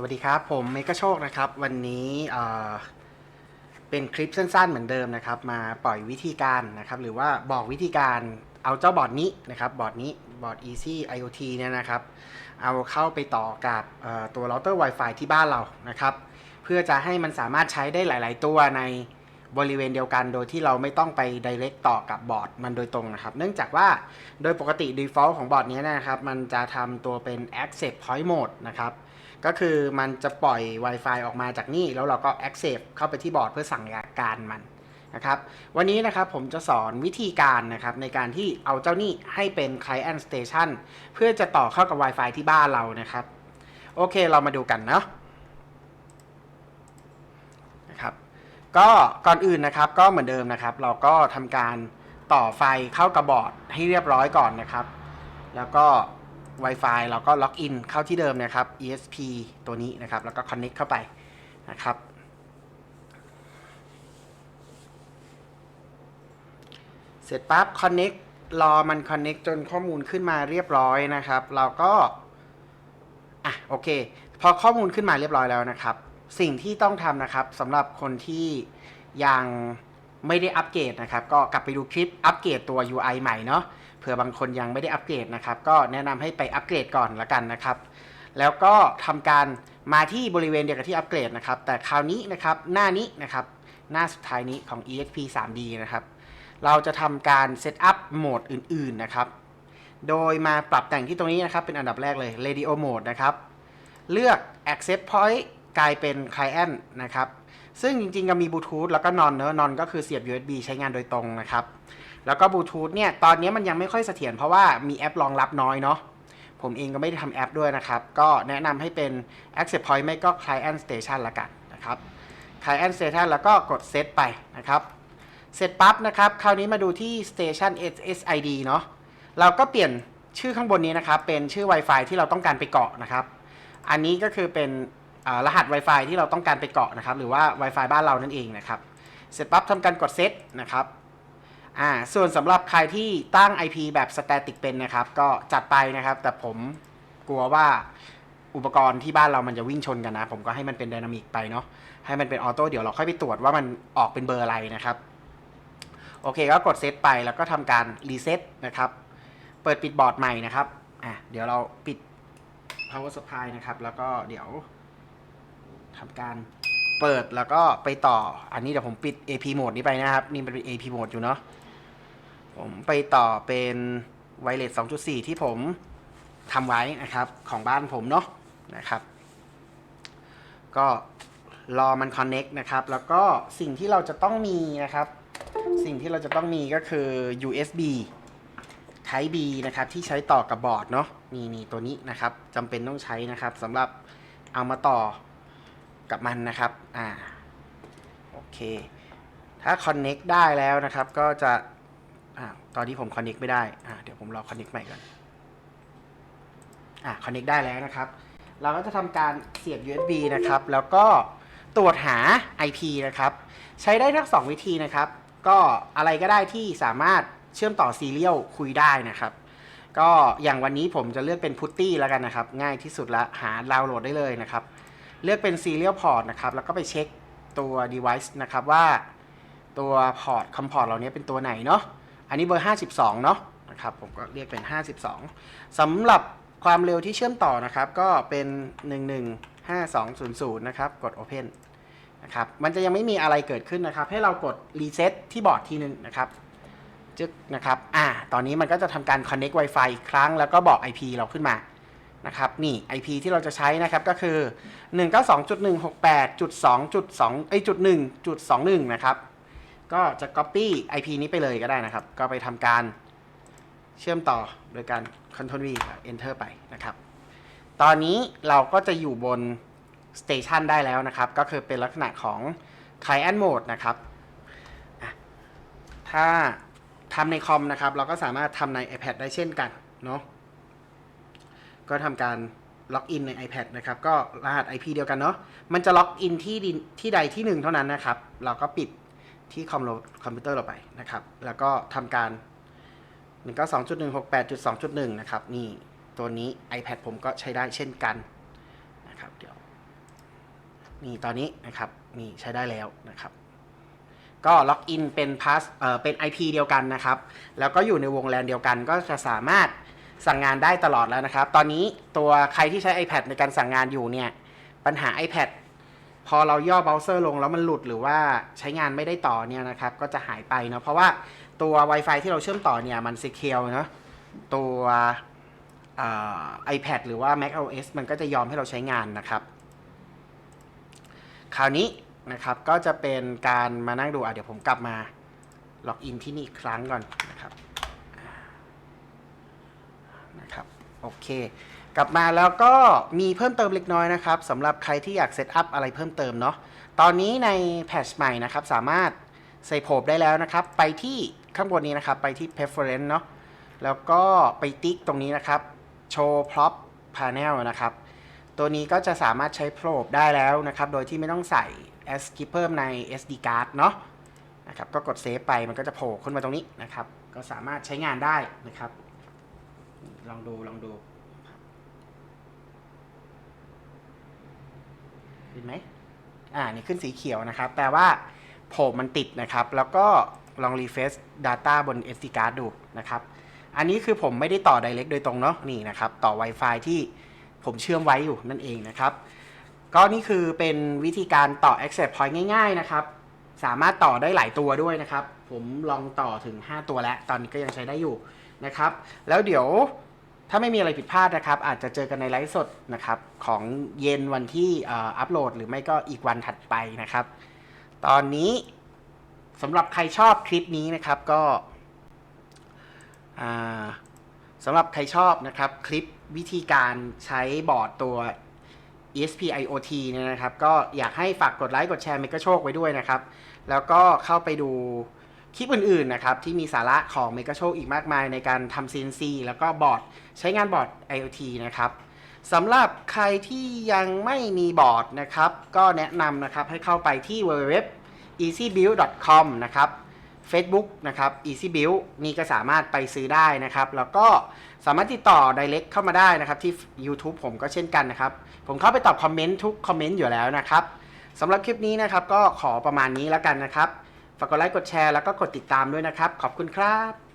สวัสดีครับ ผมเมกะโชคนะครับ วันนี้เป็นคลิปสั้นๆเหมือนเดิมนะครับ มาปล่อยวิธีการนะครับ หรือว่าบอกวิธีการเอาเจ้าบอร์ดนี้นะครับบอร์ดนี้บอร์ด Easy IoT เนี่ยนะครับ เอาเข้าไปต่อกับตัวเราเตอร์ Wi-Fi ที่บ้านเรานะครับ เพื่อจะให้มันสามารถใช้ได้หลาย ๆ ตัวใน บริเวณเดียวกันโดยที่เราไม่ต้องไป direct ต่อกับบอร์ดมันโดยตรงนะครับ เนื่องจากว่าโดยปกติ default ของบอร์ดนี้นะครับ มันจะทำตัวเป็น access point mode นะครับ ก็คือมันจะปล่อย Wi-Fi ออกมาจากนี่ แล้วเราก็ access เข้าไปที่บอร์ดเพื่อสั่งการมันนะครับวันนี้นะครับผมจะสอนวิธีการนะครับในการที่เอาเจ้านี่ให้เป็น client station เพื่อจะต่อเข้ากับ Wi-Fi ที่บ้านเรานะครับ โอเคเรามาดูกันเนาะนะครับ ก็ก่อนอื่นนะครับก็เหมือนเดิมนะครับ เราก็ทำการต่อไฟเข้ากับบอร์ดให้เรียบร้อยก่อนนะครับ แล้วก็ Wi-Fi เราก็ล็อกอินเข้าที่เดิมนะครับ ESP ตัวนี้นะครับ แล้วก็ Connect เข้าไปนะครับ เสร็จปั๊บ Connect รอมัน Connect จนข้อมูลขึ้นมาเรียบร้อยนะครับ เราก็ อะ โอเค พอข้อมูลขึ้นมาเรียบร้อยแล้วนะครับ สิ่งที่ต้องทำนะครับสำหรับคนที่ยังไม่ได้อัปเกรดนะครับ ก็กลับไปดูคลิปอัปเกรดตัว UI ใหม่เนาะเผื่อบางคนยังไม่ได้อัปเกรดนะครับ ก็แนะนำให้ไปอัปเกรดก่อนละกันนะครับ แล้วก็ทำการมาที่บริเวณเดียวกับที่อัปเกรดนะครับ แต่คราวนี้นะครับหน้านี้นะครับ หน้าสุดท้ายนี้ของ EXP 3D นะครับ เราจะทำการเซตอัพโหมดอื่น ๆนะครับ โดยมาปรับแต่งที่ตรงนี้นะครับ เป็นอันดับแรกเลย Radio Mode นะครับ เลือก Access Point กลายเป็น Client นะครับ ซึ่งจริงๆ ก็มีบลูทูธแล้วก็นอนเนอะนอนก็คือเสียบ USB ใช้งานโดยตรงนะครับ แล้วก็บลูทูธเนี่ยตอนนี้มันยังไม่ค่อยเสถียรเพราะว่ามีแอปรองรับน้อยเนาะผมเองก็ไม่ได้ทำแอปด้วยนะครับ ก็แนะนำให้เป็น Access Point ไม่ก็ Client Station ละกันนะครับ Client Station แล้วก็กด Set ไปนะครับ เสร็จปั๊บนะครับ คราวนี้มาดูที่ Station SSID เนาะเราก็เปลี่ยนชื่อข้างบนนี้นะครับ เป็นชื่อ Wi-Fi ที่เราต้องการไปเกาะนะครับ อันนี้ก็คือเป็น รหัส Wi-Fi ที่เราต้องการไปเกาะนะครับ หรือว่า Wi-Fi บ้านเรานั่นเองนะครับ เสร็จปั๊บทำการกดเซตนะครับอ่าส่วนสำหรับใครที่ตั้ง IP แบบ static เป็นนะครับ ก็จัดไปนะครับ แต่ผมกลัวว่าอุปกรณ์ที่บ้านเรามันจะวิ่งชนกันนะ ผมก็ให้มันเป็นไดนามิกไปเนาะให้มันเป็นออโต้เดี๋ยวเราค่อยไปตรวจว่ามันออกเป็นเบอร์อะไรนะครับ โอเคก็กดเซตไปแล้วก็ทำการรีเซ็ตนะครับ เปิดปิดบอร์ดใหม่นะครับอะเดี๋ยวเราปิด power supply นะครับ แล้วก็เดี๋ยว ทำการเปิดแล้วก็ไปต่อ อันนี้เดี๋ยวผมปิด AP mode นี้ไปนะครับ นี่มันเป็น AP mode อยู่เนาะ ผมไปต่อเป็น w i r e l e s 2.4 ที่ผมทำไว้นะครับของบ้านผมเนาะนะครับ ก็รอมัน connect นะครับ แล้วก็สิ่งที่เราจะต้องมีนะครับ สิ่งที่เราจะต้องมีก็คือ USB Type B นะครับ ที่ใช้ต่อกับบอร์ดเนาะนี่นี่ตัวนี้นะครับจำเป็นต้องใช้นะครับสำหรับเอามาต่อ กับมันนะครับ อ่า โอเค ถ้า connect ได้แล้วนะครับ ก็จะ อ่า ตอนนี้ผม connect ไม่ได้ อ่า เดี๋ยวผมรอ connect ใหม่ก่อน อ่า connect ได้แล้วนะครับ เราก็จะทำการเสียบ USB นะครับ แล้วก็ตรวจหา IP นะครับ ใช้ได้ทั้งสองวิธีนะครับ ก็อะไรก็ได้ที่สามารถเชื่อมต่อซีเรียลคุยได้นะครับก็อย่างวันนี้ผมจะเลือกเป็นพุตตี้แล้วกันนะครับ ง่ายที่สุดละหาดาวน์โหลดได้เลยนะครับ เลือกเป็น Serial Port นะครับ แล้วก็ไปเช็คตัว device นะครับว่าตัวพอร์ตคอมพอร์ตเหล่านี้เป็นตัวไหนเนาะ อันนี้เบอร์ 52 เนาะนะครับ ผมก็เรียกเป็น 52สำหรับความเร็วที่เชื่อมต่อนะครับ ก็เป็น 115200 นะครับ กด Open นะครับ มันจะยังไม่มีอะไรเกิดขึ้นนะครับ ให้เรากด Reset ที่บอร์ดทีนึงนะครับจึ๊กนะครับ อ่า ตอนนี้มันก็จะทำการ Connect Wi-Fi อีกครั้ง แล้วก็บอก IP เราขึ้นมา นะครับนี่ IP ที่เราจะใช้นะครับก็คือ 192.168.2.2เอ้ยจุด1จุด21 นะครับ ก็จะ Copy IP นี้ไปเลยก็ได้นะครับ ก็ไปทำการเชื่อมต่อโดยการ Ctrl V ครับ Enter ไปนะครับ ตอนนี้เราก็จะอยู่บน Station ได้แล้วนะครับ ก็คือเป็นลักษณะของ Client Mode นะครับ ถ้าทำในคอมนะครับ เราก็สามารถทำใน iPad ได้เช่นกันเนาะ ก็ทำการล็อกอินใน iPad นะครับ ก็รหัส IP เดียวกันเนาะ มันจะล็อกอินที่ดินที่ใดที่หนึ่งเท่านั้นนะครับ เราก็ปิดที่คอมคอมพิวเตอร์เราไปนะครับ แล้วก็ทำการ 192.168.2.1 นะครับ นี่ตัวนี้ iPad ผมก็ใช้ได้เช่นกันนะครับ เดี๋ยว นี่ตอนนี้นะครับ นี่ใช้ได้แล้วนะครับ ก็ล็อกอินเป็นพาสเอ่อเป็น IP เดียวกันนะครับ แล้วก็อยู่ในวงแลนเดียวกันก็จะสามารถ สั่งงานได้ตลอดแล้วนะครับ ตอนนี้ตัวใครที่ใช้ iPad ในการสั่งงานอยู่เนี่ย ปัญหา iPad พอเราย่อเบราว์เซอร์ลงแล้วมันหลุดหรือว่าใช้งานไม่ได้ต่อเนี่ยนะครับ ก็จะหายไปเนาะเพราะว่าตัว Wi-Fi ที่เราเชื่อมต่อเนี่ยมัน secure เนาะตัวเอ่อ iPad หรือว่า Mac OS มันก็จะยอมให้เราใช้งานนะครับ คราวนี้นะครับก็จะเป็นการมานั่งดูอะเดี๋ยวผมกลับมาล็อกอินที่นี่อีกครั้งก่อนนะครับนะครับ โอเค กลับมาแล้วก็มีเพิ่มเติมเล็กน้อยนะครับสำหรับใครที่อยากเซตอัพอะไรเพิ่มเติมเนาะตอนนี้ในแพทช์ใหม่นะครับสามารถใส่โผบได้แล้วนะครับ ไปที่ข้างบนนี้นะครับ ไปที่ preference เนาะแล้วก็ไปติ๊กตรงนี้นะครับ show prop panel นะครับ ตัวนี้ก็จะสามารถใช้โปรบได้แล้วนะครับ โดยที่ไม่ต้องใส่ ASCII เพิ่มใน SD card เนาะนะครับก็กดเซฟไปมันก็จะโผล่ขึ้นมาตรงนี้นะครับ ก็สามารถใช้งานได้นะครับ ลองดูลองดูเห็นไหมอ่า นี่ขึ้นสีเขียวนะครับ แปลว่าโผล่มันติดนะครับ แล้วก็ลอง refresh data บน SD card ดูนะครับ อันนี้คือผมไม่ได้ต่อ direct โดยตรงเนาะ นี่นะครับ ต่อ Wi-Fi ที่ผมเชื่อมไว้อยู่นั่นเองนะครับ ก็นี่คือเป็นวิธีการต่อ access point ง่ายๆนะครับ สามารถต่อได้หลายตัวด้วยนะครับ ผมลองต่อถึง 5 ตัวแล้ว ตอนนี้ก็ยังใช้ได้อยู่ นะครับ แล้วเดี๋ยวถ้าไม่มีอะไรผิดพลาดนะครับ อาจจะเจอกันในไลฟ์สดนะครับ ของเย็นวันที่อ,อ,อัปโหลดหรือไม่ก็อีกวันถัดไปนะครับ ตอนนี้สำหรับใครชอบคลิปนี้นะครับก็สำหรับใครชอบนะครับคลิปวิธีการใช้บอร์ดตัว ESP IoT เนี่ยนะครับ ก็อยากให้ฝากกดไลค์กดแชร์เมกะโชคไว้ด้วยนะครับ แล้วก็เข้าไปดู คลิปอื่นๆนะครับที่มีสาระของเมกะโชคอีกมากมายในการทำ CNC แล้วก็บอร์ดใช้งานบอร์ด IoT นะครับสำหรับใครที่ยังไม่มีบอร์ดนะครับ ก็แนะนำนะครับให้เข้าไปที่ www easybuild.com นะครับ Facebook นะครับ Easy Build นี่ก็สามารถไปซื้อได้นะครับ แล้วก็สามารถติดต่อ direct เข้ามาได้นะครับที่ YouTube ผมก็เช่นกันนะครับ ผมเข้าไปตอบคอมเมนต์ทุกคอมเมนต์อยู่แล้วนะครับสำหรับคลิปนี้นะครับก็ขอประมาณนี้แล้วกันนะครับ ฝากกดไลค์กดแชร์แล้วก็กดติดตามด้วยนะครับ ขอบคุณครับ